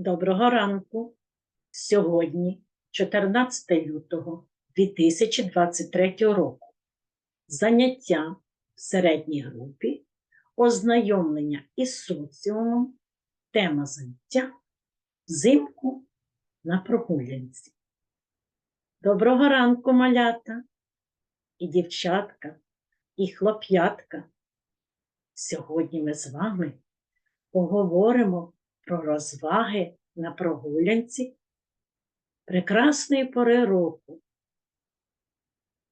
Доброго ранку. Сьогодні, 14 лютого 2023 року, заняття в середній групі, ознайомлення із соціумом, тема заняття взимку на прогулянці. Доброго ранку, малята і дівчатка, і хлоп'ятка. Сьогодні ми з вами поговоримо про розваги на прогулянці прекрасної пори року.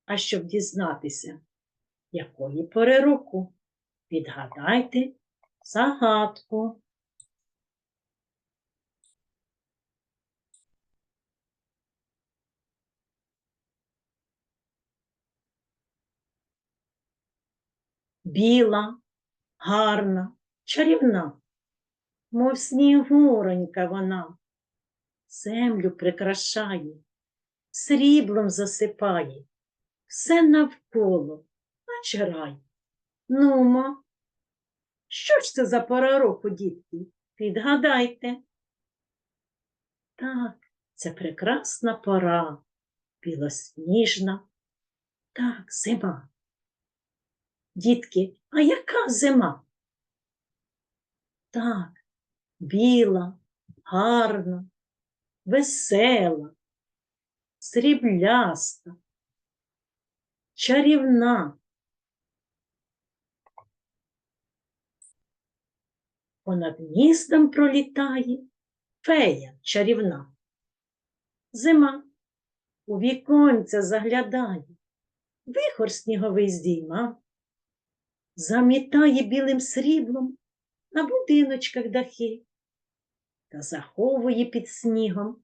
А щоб дізнатися, якої пори року, відгадайте загадку. Біла, гарна, чарівна мов снігуронька вона, землю прикрашає, сріблом засипає, все навколо, наче рай. Нумо, що ж це за пора року, дітки? Підгадайте. Так, це прекрасна пора, білосніжна. Так, зима. Дітки, а яка зима? Так, біла, гарна, весела, срібляста, чарівна. Понад містом пролітає фея чарівна. Зима у віконця заглядає, вихор сніговий здійма, замітає білим сріблом на будиночках дахи та заховує під снігом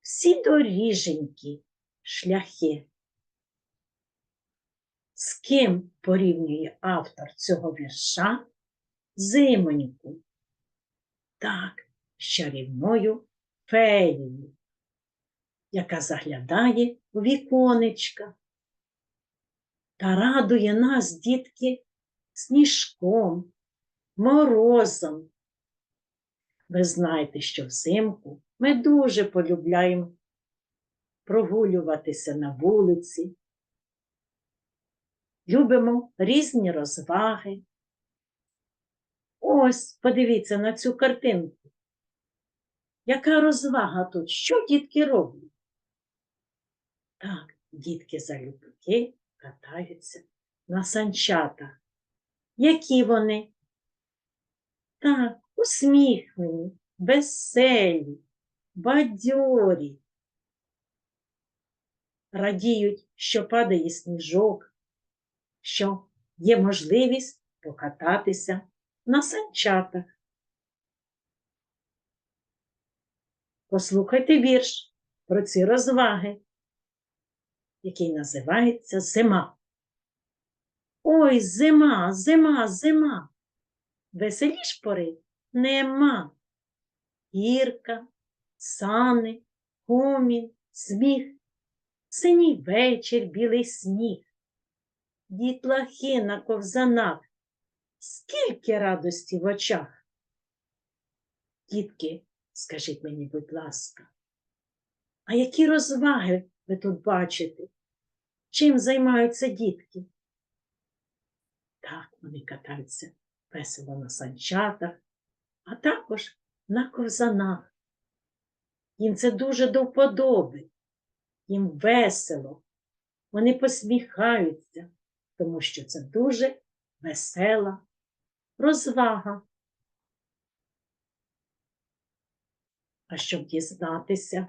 всі доріженькі шляхи. З ким порівнює автор цього вірша зимоньку? Так, з чарівною феєю, яка заглядає у віконечка та радує нас, дітки, сніжком, морозом. Ви знаєте, що взимку ми дуже полюбляємо прогулюватися на вулиці, любимо різні розваги. Ось, подивіться на цю картинку. Яка розвага тут? Що дітки роблять? Так, дітки залюбки катаються на санчатах. Які вони? Так, усміхнені, веселі, бадьорі. Радіють, що падає сніжок, що є можливість покататися на санчатах. Послухайте вірш про ці розваги, який називається Зима. Ой, зима, зима, зима. Веселі ж пори нема. Гірка, сани, гомін, сміх, синій вечір, білий сніг, дітлахи на ковзанах, скільки радості в очах. Дітки, скажіть мені, будь ласка, а які розваги ви тут бачите? Чим займаються дітки? Так, вони катаються весело на санчатах, а також на ковзанах. Їм це дуже до вподоби, їм весело, вони посміхаються, тому що це дуже весела розвага. А щоб дізнатися,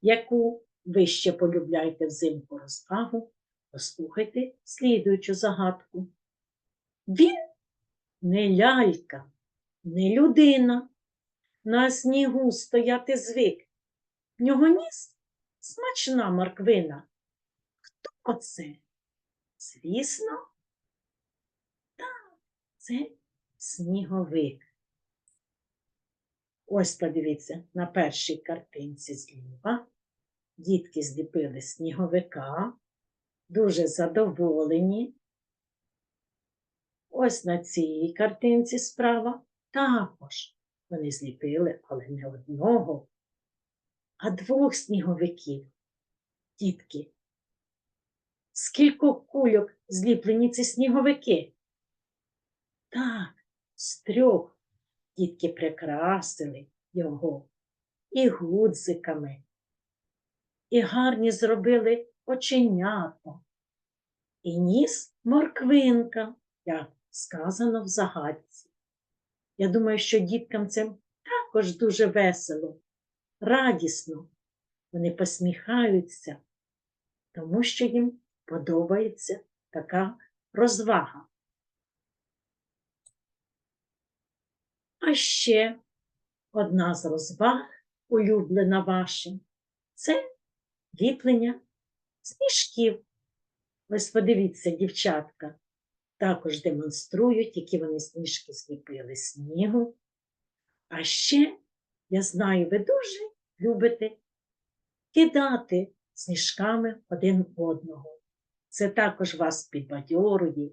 яку ви ще полюбляєте взимку розвагу, послухайте слідуючу загадку. Він не лялька, не людина. На снігу стояти звик. В нього ніс смачна морквина. Хто оце? Звісно, так, це сніговик. Ось подивіться, на першій картинці зліва. Дітки зліпили сніговика, дуже задоволені. Ось на цій картинці справа також вони зліпили, але не одного, а двох сніговиків. Дітки, з кількох кульок зліплені ці сніговики? Так, з трьох дітки прикрасили його і гудзиками, і гарні зробили оченята, і ніс морквинка, як сказано в загадці. Я думаю, що діткам це також дуже весело, радісно. Вони посміхаються, тому що їм подобається така розвага. А ще одна з розваг, улюблена вашим, це ліплення сніжків. Ось подивіться, дівчатка, також демонструють, які вони сніжки зліпили снігу. А ще, я знаю, ви дуже любите кидати сніжками один одного. Це також вас підбадьорує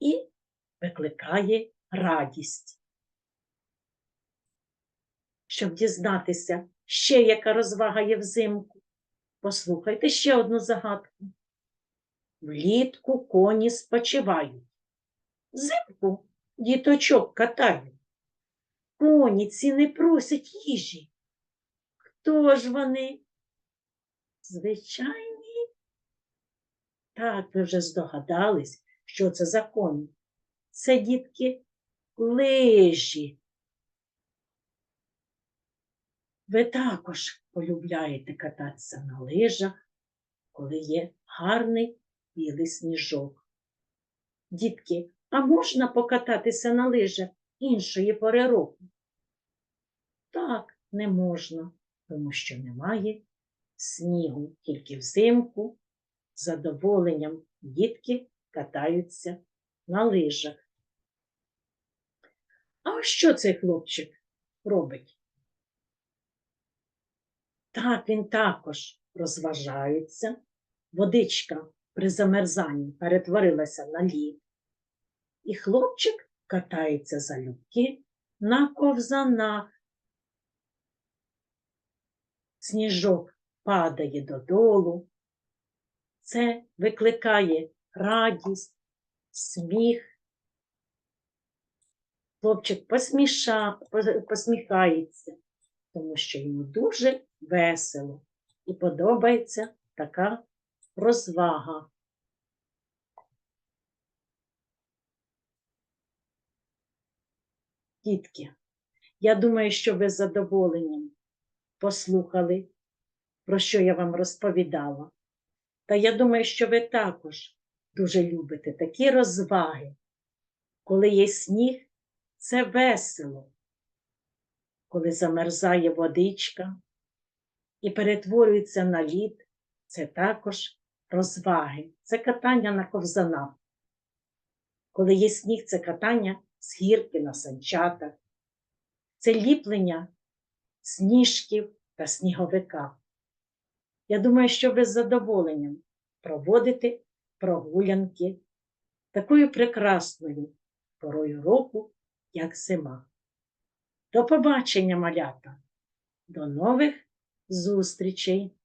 і викликає радість. Щоб дізнатися, ще яка розвага є взимку, послухайте ще одну загадку. Влітку коні спочивають, взимку діточок катають. Коні ці не просять їжі. Хто ж вони? Звичайні. Так, ви вже здогадались, що це за коні. Це дітки лижі. Ви також полюбляєте кататися на лижах, коли є гарний білий сніжок. Дітки, а можна покататися на лижах іншої пори року? Так, не можна, тому що немає снігу, тільки взимку з задоволенням дітки катаються на лижах. А що цей хлопчик робить? Так, він також розважається. Водичка при замерзанні перетворилася на лід. І хлопчик катається залюбки на ковзанах. Сніжок падає додолу. Це викликає радість, сміх. Хлопчик посміша, посміхається, тому що йому дуже весело і подобається така розвага. Дітки, я думаю, що ви з задоволенням послухали, про що я вам розповідала. Та я думаю, що ви також дуже любите такі розваги. Коли є сніг, це весело. Коли замерзає водичка і перетворюється на лід, це також розваги, це катання на ковзанах. Коли є сніг, це катання з гірки на санчатах, це ліплення сніжків та сніговика. Я думаю, що ви з задоволенням проводите прогулянки такою прекрасною порою року, як зима. До побачення, малята, до нових зустрічей!